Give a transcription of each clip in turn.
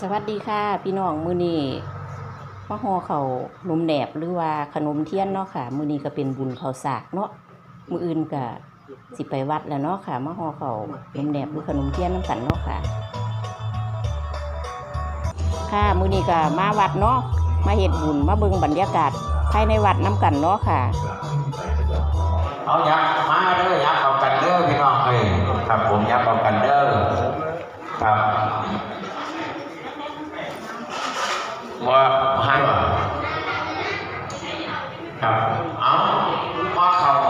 สวัสดีค่ะ พี่น้องมือนี้มาหอเขานมแหนบหรือว่าขนมเทียนเนาะค่ะ มือนี้ก็เป็นบุญเขาสากเนาะมืออื่นก็สิไปวัดแล้วเนาะค่ะมาห่อเขานมแหนบหรือขนมเทียนน้ำกันเนาะค่ะ ค่ะมือนี้ก็มาวัดเนาะมาเฮ็ดบุญมาเบิ่งบรรยากาศภายในวัดน้ำกันเนาะค่ะเอายับมาเด้อยับเอากันเด้อพี่น้องเอ้ยครับผมยับเอากันเด้อครับ ว่าให้บ่ครับ เอามาเข้าเอา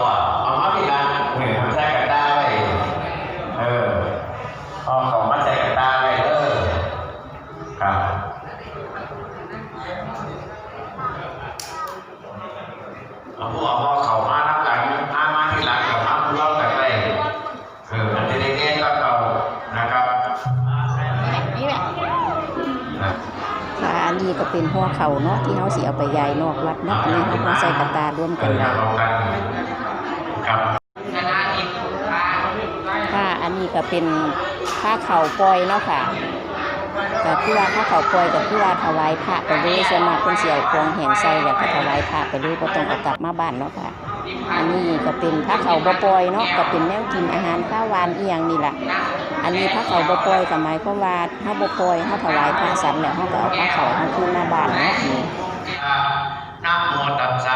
นี้ก็เป็นห่อเข่าเนาะที่เฮาสิเอาไปยายนอกวัดเนาะอันนี้เฮาใส่กระตาร่วมกันอได้เรากันกับค่ะอันนี้ก็เป็นผ้าเข่าปลอยเนาะค่ะก็คือว่าผ้าเข่าปล่อยก็คือว่าถวายพระไปเลยส่วนมากเพิ่นสิเอาของแห้งใส่แล้วก็ถวายพระไปเลยบ่ต้องเอากลับมาบ้านเนาะค่ะ อันนี้ก็เป็นผ้าเข่าบ่ปล่อยเนาะก็เป็นแนวกินอาหารข้าวหวานอียงนี่แหละ อันนี้พระเขาบปล่อยกับไม้ก็วามว่าเฮาบปล่อยเฮาถวายพระสันแล้วเฮาก็เอาพระเข่าเฮาคืนมาบ้านเนาะนี่นะโมตัสสะ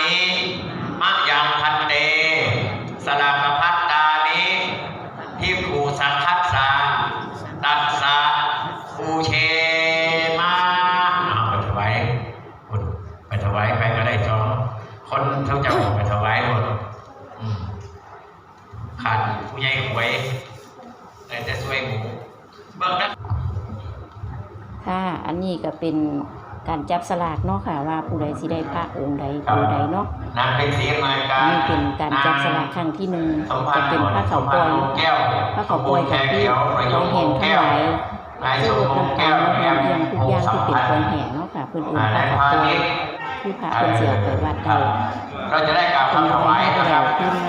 นิมะยังพันเตสลักพัตตานิพิกขุสังคัสสะตัสสะปูเชมะเอาไปถวายคุณไปถวายไปก็ได้จองคนเท่าเจ้าไปถวายหมดขาดผู้ใหญ่หวยเลยจะช่วยหมูเบิ่งนะค่ะอันนี้ก็เป็น การจับสลากเนาะค่ะ ว่าผู้ใดสิได้พระองค์ใดผู้ใดเนาะนางเป็นสีมายกาอันรนี้เป็นการจับสลากครั้งที่หนึ่งสมพัจะนธ์เป็นพระเขาปล่อยแก้วพระเขาปล่อยกับที่ของแห่งทั้งหลายนายสที่มรดพงษ์น้ำแก้ตาลวน้ำเพียงทุกอย่างที่เป็นของแห่งเนาะค่ะเพื่อนอื่นพระเขาปล่อยคือพระเพิ่นเสียไปวัดได้เราจะได้กล่าวเพิ่นคำถเอาวาไว้ยให้นะคเรารับขึ้นมา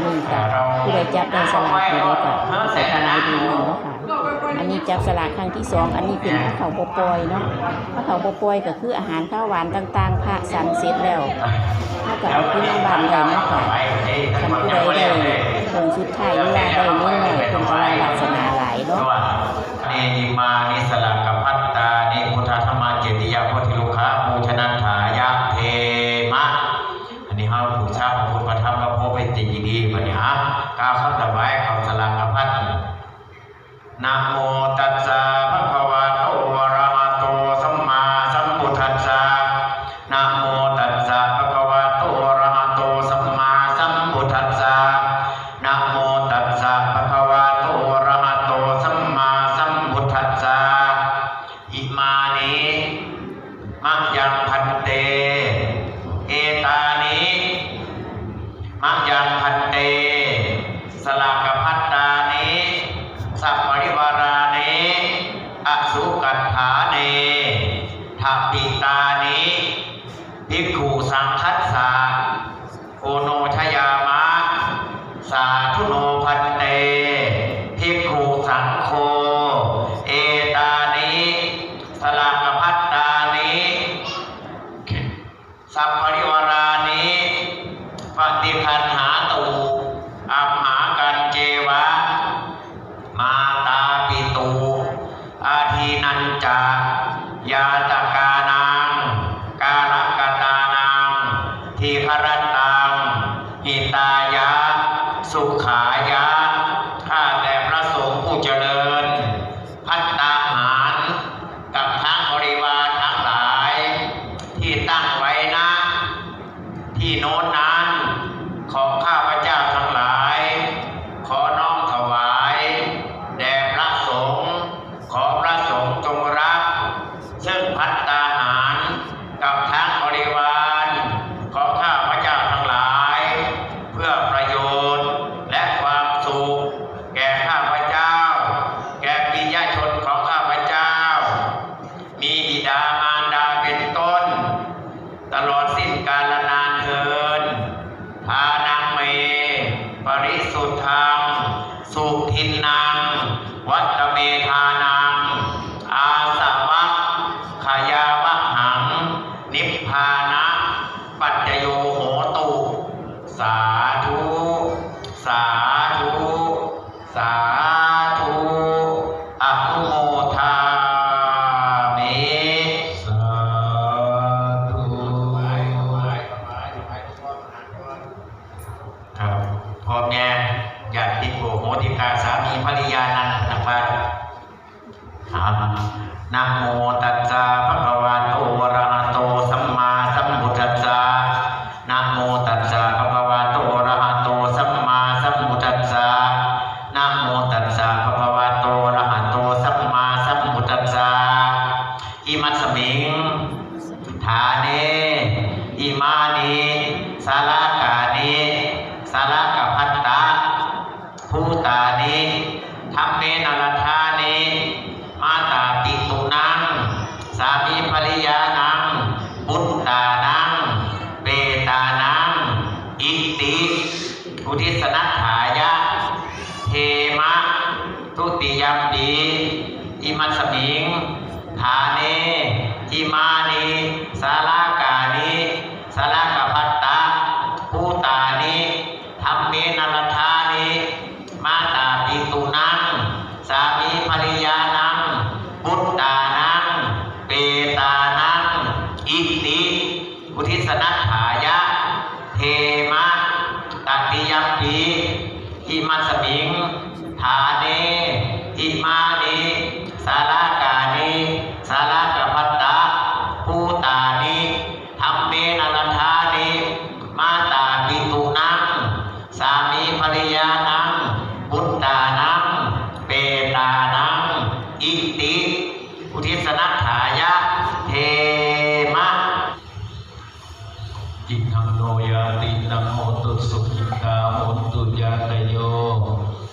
นี่ค่ะผู้ใดจับได้สลากผู้ใดก็ใส่ถวายดีหนึ่งเนาะค่ะ อันนี้จับสลากครั้งที่สองอันนี้เป็นพระเขาบ่ปอยเนาะพระเขาบ่ปอยก็คืออาหารข้าวหวานต่าง ๆ พระสันเสร็จแล้วถ้ากับเอาขึ้นมาบ้านได้เนาะค่ะคันผู้ใดได้คงสุดไทยหรือว่าได้นิดหน่อยเพิ่นก็ว่าวาสนาหลายเนาะเนนิมานิสลักพัตตานิพุทธธรรมาเจติยาพุทธิลุขาปูชนันถายะเทมะอันนี้ห้าผู้ชาพระพุทธพระธรรมพระโพธิเป็นจริงดีบัดนี้ฮะกาวคำถวายคำสลักกพัต นะโมตัสสะภะคะวะโตอะระหะโตสัมมาสัมพุทธัสสะนะโมตัสสะภะคะวะโตอะระหะโตสัมมาสัมพุทธัสสะนะโมตัสสะภะคะวะโตอะระหะโตสัมมาสัมพุทธัสสะอิมานิมะยังพันเต เอตานิมะยังพันเตสลากพัตตานิสัพ สัพพริวารานิปฏิคันหาตูอัมหากันเจวะ มาตาปิตูอาทีนันจายาตกานังกาลกตานังทีครตั ทุติยัมปีอิมัสมิงฐานีอิมานีสารากานีสารากา รรมเมนรธานิมาตาปิตุนังสามีภริยานังบุตตานังเปตานังอิติอุทิศนัตถายะเทมะจิตังโนยาตินะโมตุสุขิตาโหตุยาตโย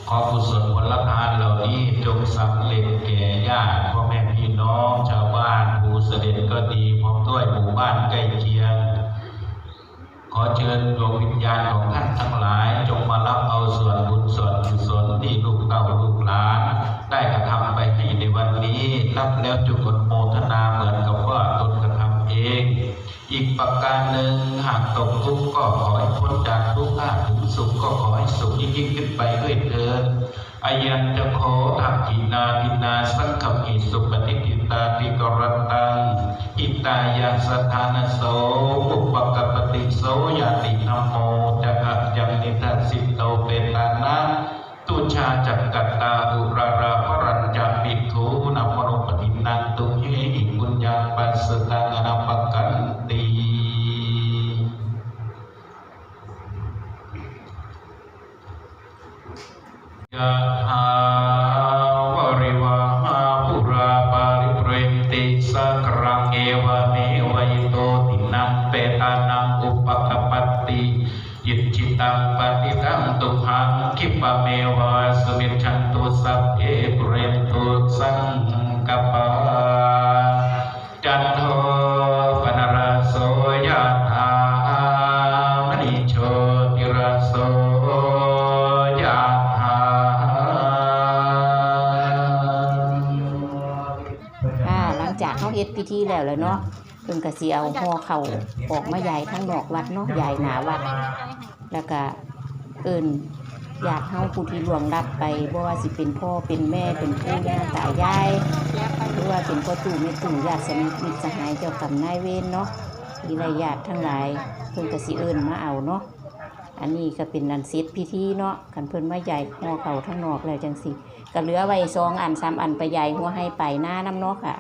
ขอกุศลผลทานเหล่านี้จงสำเร็จแก่ญาติพ่อแม่พี่น้องชาวบ้านผู้เสด็จก็ดีพร้อมด้วยหมู่บ้านใกล้เคียง ชิญดวงวิญญาณของท่านทั้งหลาย จงมารับเอาส่วนบุญส่วนกุศลที่ลูกเต้าลูกหลาน ได้กระทำไปให้ในวันนี้ รับแล้วจุกอนุโมทนาเหมือนกับว่าตนกระทำเอง อีกประการหนึ่งหากตกทุกข์ก็ขอให้พ้นจากทุกข์หาถึงสุขก็ขอให้สุขยิ่งยิ่งขึ้นไปด้วยเถิดอายันจะขอทักขินาทินาสังขมิสุปฏิทิตาติกรตังอิ ตายาสถานโสอุปกปติโสยาตินโมจักยังนิทัสสิโตเปตานะตุชาจักกัตตาอุระ ตังปฏิทังตุหังคิปะเมวะสมิจันตุสัพเพปุเรนตุสังกปาจันโทปนรโสยะถามณิโชติรโสยะถาค่ะหลังจากเขาเฮ็ดพิธีแล้วแล้วเนาะเพิ่นก็สิเอาห่อเข่าออกมาใหญ่ทั้งนอกวัดเนาะใหญ่หนาวัด แล้วก็เอิ้นญาติเฮาผู้ที่ล่วงลับไปบ่ว่าสิเป็นพ่อเป็นแม่เป็นปู่ย่าตายายหรือว่าเป็นพ่อตู่แม่ตู่ญาติสนิทมิตรสหายเจ้ากรรมนายเวรเนาะมีรายญาติทั้งหลายเพิ่นก็สิเอิ้นมาเอาเนาะอันนี้ก็เป็นนันเสร็จพิธีเนาะคันเพิ่นมาใหญ่ห่อเข่าทั้งนอกแล้วจังสิก็เหลือไว้สองอันสามอันไปใหญ่หัวให้ไปหน้าน้ำเนาะค่ะ